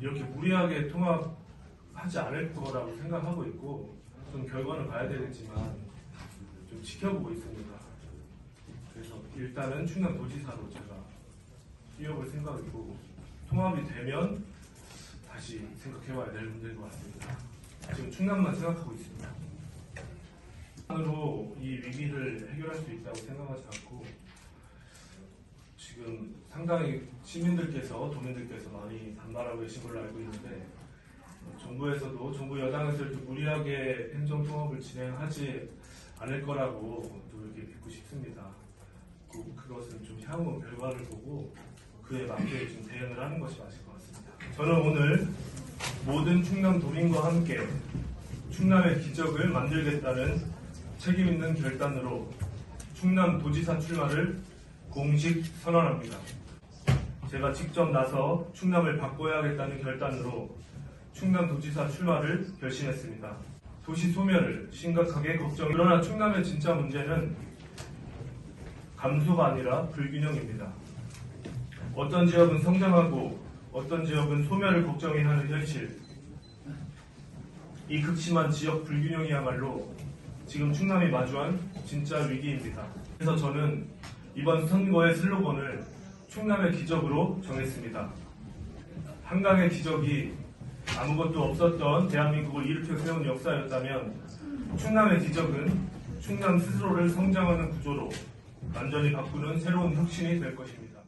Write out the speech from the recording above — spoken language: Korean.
이렇게 무리하게 통합하지 않을 거라고 생각하고 있고 좀 결과는 봐야 되겠지만 좀 지켜보고 있습니다. 그래서 일단은 충남 도지사로 제가 뛰어볼 생각이고 통합이 되면 다시 생각해봐야 될 문제인 것 같습니다. 지금 충남만 생각하고 있습니다. 으로 이 위기를 해결할 수 있다고 생각하지 않고 지금 상당히 시민들께서 도민들께서 많이 반발하고 계신 걸로 알고 있는데 어, 정부에서도 정부 여당에서 이렇게 무리하게 행정 통합을 진행하지 않을 거라고 또 이렇게 믿고 싶습니다. 그, 그것은 좀 향후 결과를 보고 그에 맞게 좀 대응을 하는 것이 맞을 것 같습니다. 저는 오늘 모든 충남 도민과 함께 충남의 기적을 만들겠다는 책임 있는 결단으로 충남 도지사 출마를 공식 선언합니다. 제가 직접 나서 충남을 바꿔야겠다는 결단으로 충남 도지사 출마를 결심했습니다. 도시 소멸을 심각하게 걱정. 그러나 충남의 진짜 문제는 감소가 아니라 불균형입니다. 어떤 지역은 성장하고 어떤 지역은 소멸을 걱정해 하는 현실. 이 극심한 지역 불균형이야말로 지금 충남이 마주한 진짜 위기입니다. 그래서 저는 이번 선거의 슬로건을 충남의 기적으로 정했습니다. 한강의 기적이 아무것도 없었던 대한민국을 일으켜 세운 역사였다면 충남의 기적은 충남 스스로를 성장하는 구조로 완전히 바꾸는 새로운 혁신이 될 것입니다.